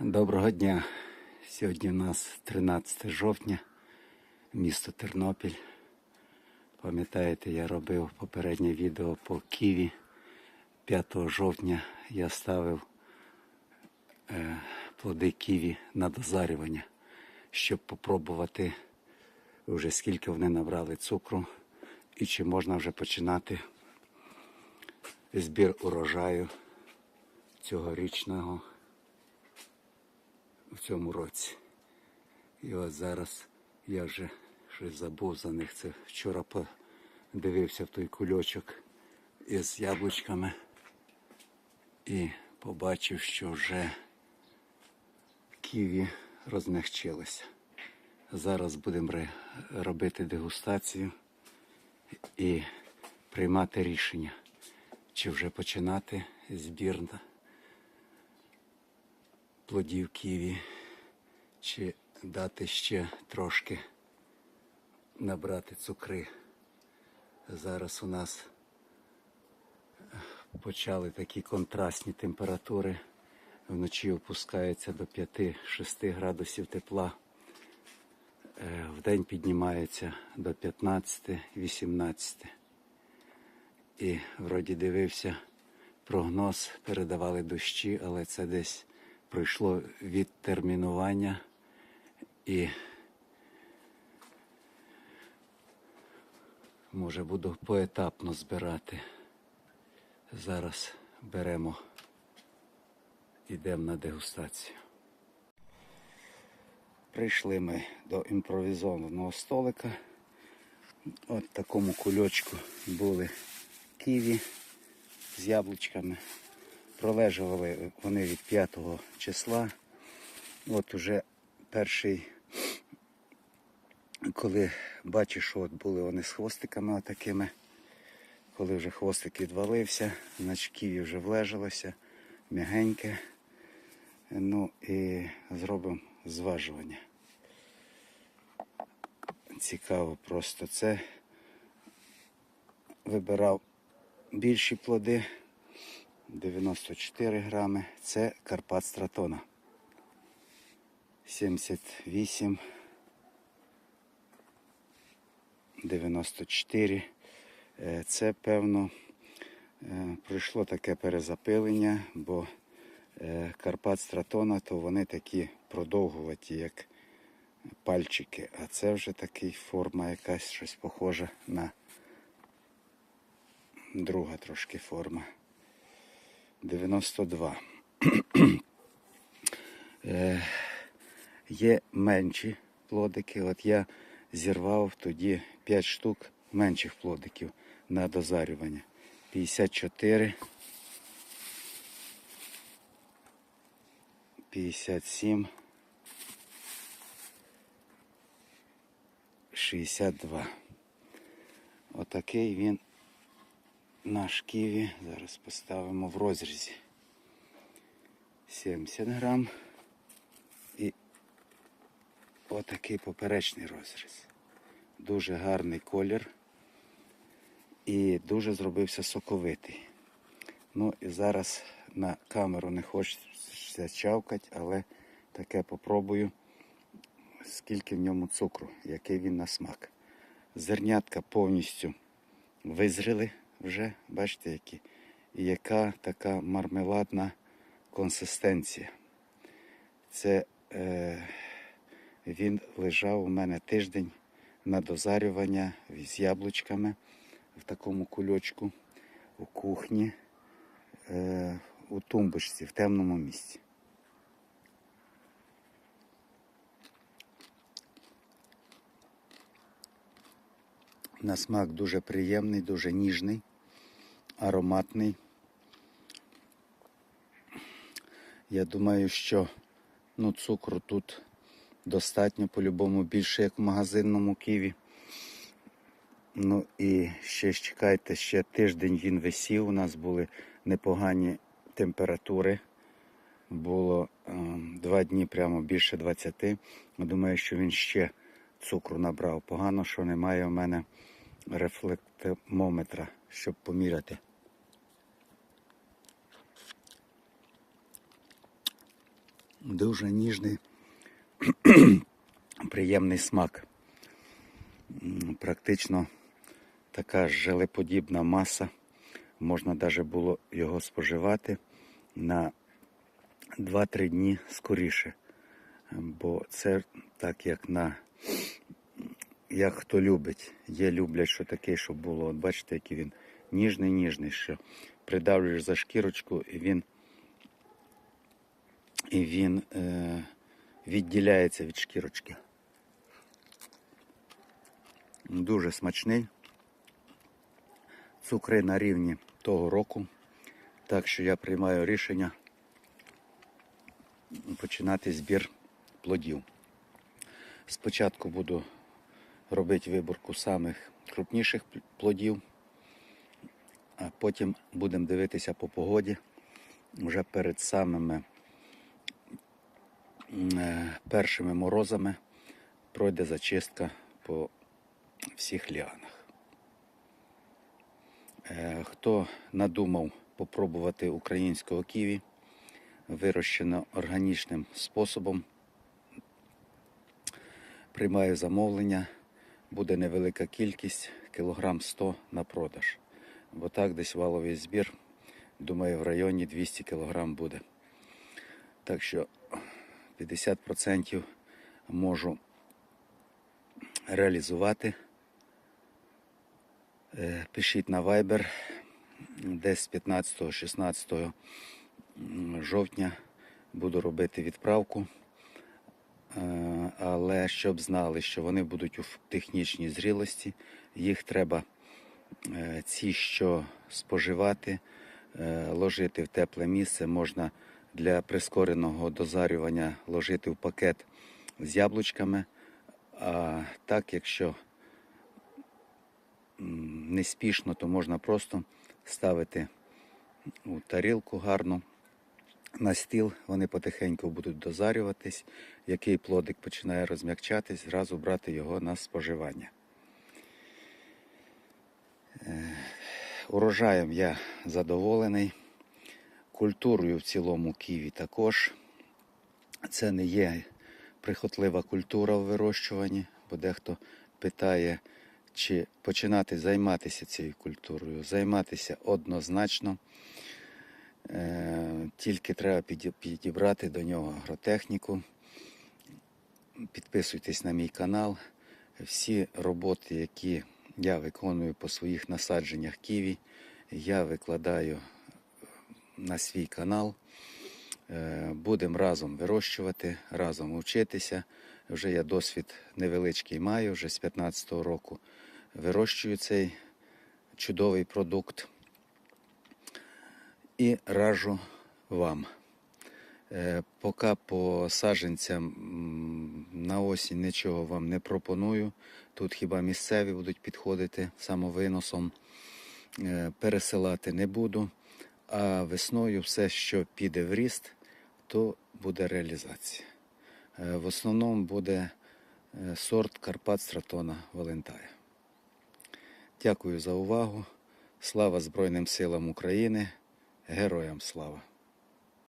Доброго дня. Сьогодні у нас 13 жовтня, місто Тернопіль. Пам'ятаєте, я робив попереднє відео по Києві. 5 жовтня я ставив е, плоди Києві на дозарювання, щоб попробувати вже скільки вони набрали цукру і чи можна вже починати збір урожаю цьогорічного в цьому році. І от зараз я вже щось забув за них. Це вчора подивився в той кульочок із яблучками і побачив, що вже ківі розмягчилося. Зараз будемо робити дегустацію і приймати рішення, чи вже починати збір на плодів ківі, чи дати ще трошки набрати цукри. Зараз у нас е, почали такі контрастні температури. Вночі опускається до 5-6 градусів тепла. Е, Вдень піднімається до 15-18. І вроді дивився прогноз, передавали дощі, але це десь пройшло відтермінування і може буду поетапно збирати. Зараз беремо, йдемо на дегустацію. Прийшли ми до імпровізованого столика. От такому кульочку були ківі з яблучками. Пролежували вони від 5 числа. От уже перший, коли бачиш, що от були вони з хвостиками отакими. Коли вже хвостик відвалився, значить ківі вже влежилося, м'ягеньке. Ну і зробимо зважування. Цікаво просто це. Вибирав більші плоди. 94 грами. Це Карпат Стратона. 78. 94. Е, Це, певно, е, пройшло таке перезапилення, бо е, Карпат Стратона, то вони такі продовгуваті, як пальчики. А це вже такий форма якась щось похожа на друга трошки форма. 92. Е, Є менші плодики. От я зірвав тоді 5 штук менших плодиків на дозарювання. 54. 57. 62. Отакий він наш ківі. Зараз поставимо в розрізі. 70 грам. І отакий поперечний розріз. Дуже гарний колір. І дуже зробився соковитий. Ну і зараз на камеру не хочеться чавкати, але таке попробую, скільки в ньому цукру, який він на смак. Зернятка повністю визріли вже, бачите, які. Яка така мармеладна консистенція. Це е, він лежав у мене тиждень на дозарювання з яблучками в такому кульочку у кухні, е, у тумбочці, в темному місці. На смак дуже приємний, дуже ніжний, ароматний. Я думаю, що ну, цукру тут достатньо по-любому більше, як в магазинному ківі. Ну і ще чекайте, ще тиждень він висів. У нас були непогані температури. Було е, два дні прямо більше 20. Думаю, що він ще цукру набрав. Погано, що немає у мене рефлектометра, щоб поміряти. Дуже ніжний, приємний смак. Практично така желеподібна маса. Можна навіть було його споживати на 2-3 дні скоріше. Бо це так як на як хто любить. Є люблять, що таке, щоб було. От бачите, який він ніжний, ніжний, що придавлюєш за шкірочку, і він, і він е, відділяється від шкірочки. Дуже смачний. Цукри на рівні того року. Так що я приймаю рішення починати збір плодів. Спочатку буду робити виборку самих крупніших плодів, а потім будемо дивитися по погоді. Вже перед самими першими морозами пройде зачистка по всіх ліанах. Е, Хто надумав попробувати українського ківі, вирощено органічним способом, приймаю замовлення, буде невелика кількість, кілограм 100 на продаж. Бо так десь валовий збір, думаю, в районі 200 кілограм буде. Так що 50% можу реалізувати. Е, Пишіть на Viber десь 15-16 жовтня буду робити відправку. Е, Але щоб знали, що вони будуть у технічній зрілості, їх треба е, ці, що споживати, ложити в тепле місце. Можна для прискореного дозарювання ложити в пакет з яблучками. А так, якщо м, не спішно, то можна просто ставити у тарілку гарну на стіл, вони потихеньку будуть дозарюватись. Який плодик починає розм'якчатись, зразу брати його на споживання. Е, Урожаєм я задоволений. Культурою в цілому ківі також. Це не є прихотлива культура в вирощуванні, бо дехто питає, чи починати займатися цією культурою. Займатися однозначно. Е, Тільки треба підібрати до нього агротехніку. Підписуйтесь на мій канал. Всі роботи, які я виконую по своїх насадженнях ківі, я викладаю на свій канал. Е, Будемо разом вирощувати, разом вчитися. Вже я досвід невеличкий маю, вже з 15-го року вирощую цей чудовий продукт і раджу вам. Е, Поки по саджанцям м, на осінь нічого вам не пропоную. Тут хіба місцеві будуть підходити самовиносом. Е, Пересилати не буду. А весною все, що піде в ріст, то буде реалізація. Е, В основному буде е, сорт Карпат Стратона Валентая. Дякую за увагу. Слава Збройним силам України. Героям слава!